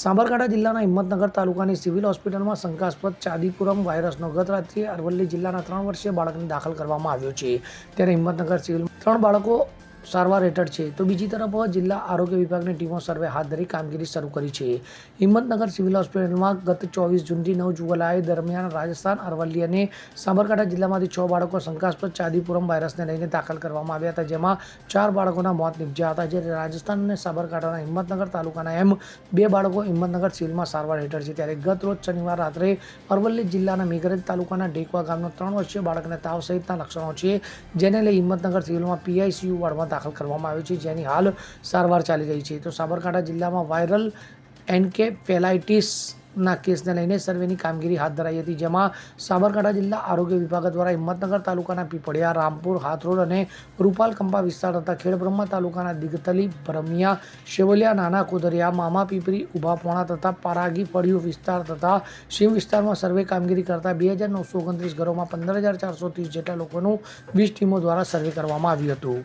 સાબરકાંઠા જિલ્લાના હિંમતનગર તાલુકાની સિવિલ હોસ્પિટલમાં શંકાસ્પદ ચાંદીપુરમ વાયરસનો ગત રાત્રે અરવલ્લી જિલ્લાના ત્રણ વર્ષીય બાળકને દાખલ કરવામાં આવ્યો છે. ત્યારે હિંમતનગર સિવિલ ત્રણ બાળકો સારવાર હેઠળ છે. તો બીજી તરફ જિલ્લા આરોગ્ય વિભાગની ટીમો સર્વે હાથ ધરી કામગીરી શરૂ કરી છે. હિંમતનગર સિવિલ હોસ્પિટલમાં ગત ચોવીસ જૂનથી નવ જુલાઈ દરમિયાન રાજસ્થાન, અરવલ્લી અને સાબરકાંઠા જિલ્લામાંથી છ બાળકો શંકાસ્પદ ચાંદીપુરમ વાયરસને લઈને દાખલ કરવામાં આવ્યા હતા, જેમાં ચાર બાળકોના મોત નીપજ્યા હતા, જ્યારે રાજસ્થાન અને સાબરકાંઠાના હિંમતનગર તાલુકાના એમ બે બાળકો હિંમતનગર સિવિલમાં સારવાર હેઠળ છે. ત્યારે ગત રોજ શનિવાર રાત્રે અરવલ્લી જિલ્લાના મેઘરજ તાલુકાના ઢેકવા ગામનો ત્રણ વર્ષીય બાળકને તાવ સહિતના લક્ષણો છે, જેને લઈ હિંમતનગર સિવિલમાં પીઆઈસીયુ દાખલ કરવામાં આવ્યો છે, જેની હાલ સારવાર ચાલી રહી છે. તો સાબરકાંઠા જિલ્લામાં વાયરલ એન્કેફેલાઇટિસના કેસને લઈને સર્વેની કામગીરી હાથ ધરાઈ હતી, જેમાં સાબરકાંઠા જિલ્લા આરોગ્ય વિભાગ દ્વારા હિંમતનગર તાલુકાના પીપળિયા, રામપુર, હાથરોડ અને રૂપાલ કંપા વિસ્તાર તથા ખેડબ્રહ્મા તાલુકાના દિગતલી, ભરમિયા, શેવલિયા, નાના કોદરિયા, મામા પીપરી ઉભાપોણા તથા પરાગી ફળિયું વિસ્તાર તથા શિવ વિસ્તારમાં સર્વે કામગીરી કરતા બે હજાર નવસો ઓગણત્રીસ ઘરોમાં પંદર હજાર ચારસો ત્રીસ જેટલા લોકોનું વીસ ટીમો દ્વારા સર્વે કરવામાં આવ્યું હતું.